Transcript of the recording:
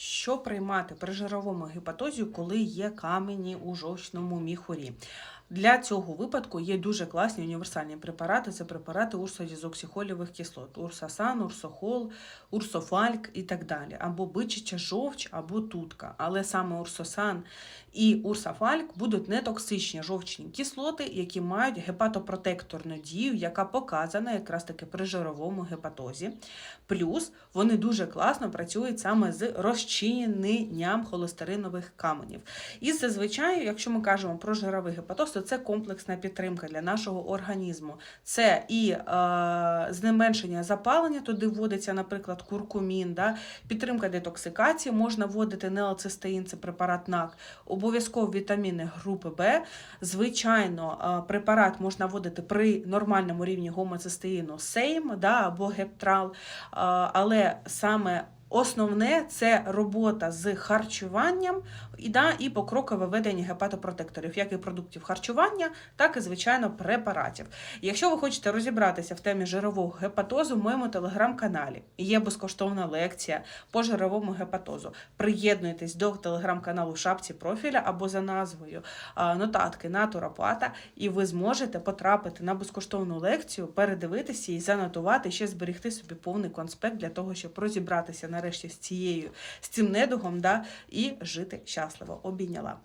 Що приймати при жировому гепатозі, коли є камені у жовчному міхурі? Для цього випадку є дуже класні універсальні препарати. Це препарати урсодізоксихолівих кислот: урсасан, урсохол, урсофальк і так далі. Або бичача жовч, або тутка. Але саме урсосан і урсофальк будуть нетоксичні жовчні кислоти, які мають гепатопротекторну дію, яка показана якраз таки при жировому гепатозі. Плюс вони дуже класно працюють саме з розчиненням холестеринових каменів. І зазвичай, якщо ми кажемо про жировий гепатоз, то це комплексна підтримка для нашого організму. Це і е, зменшення запалення, туди вводиться, наприклад, куркумін, да? підтримка детоксикації, можна вводити неоцистеїн, це препарат НАК, обов'язково вітаміни групи Б. Звичайно, е, препарат можна вводити при нормальному рівні гомоцистеїну сейм да, або гептрал, е, але саме Основне це робота з харчуванням і, да, і покрокове ведення гепатопротекторів, як і продуктів харчування, так і, звичайно, препаратів. Якщо ви хочете розібратися в темі жирового гепатозу, в моєму телеграм-каналі є безкоштовна лекція по жировому гепатозу. Приєднуйтесь до телеграм-каналу шапці профіля або за назвою нотатки натуропата, і ви зможете потрапити на безкоштовну лекцію, передивитися і занотувати, ще зберегти собі повний конспект для того, щоб розібратися нарешті з цією з цим недугом да, і жити щасливо. Обійняла.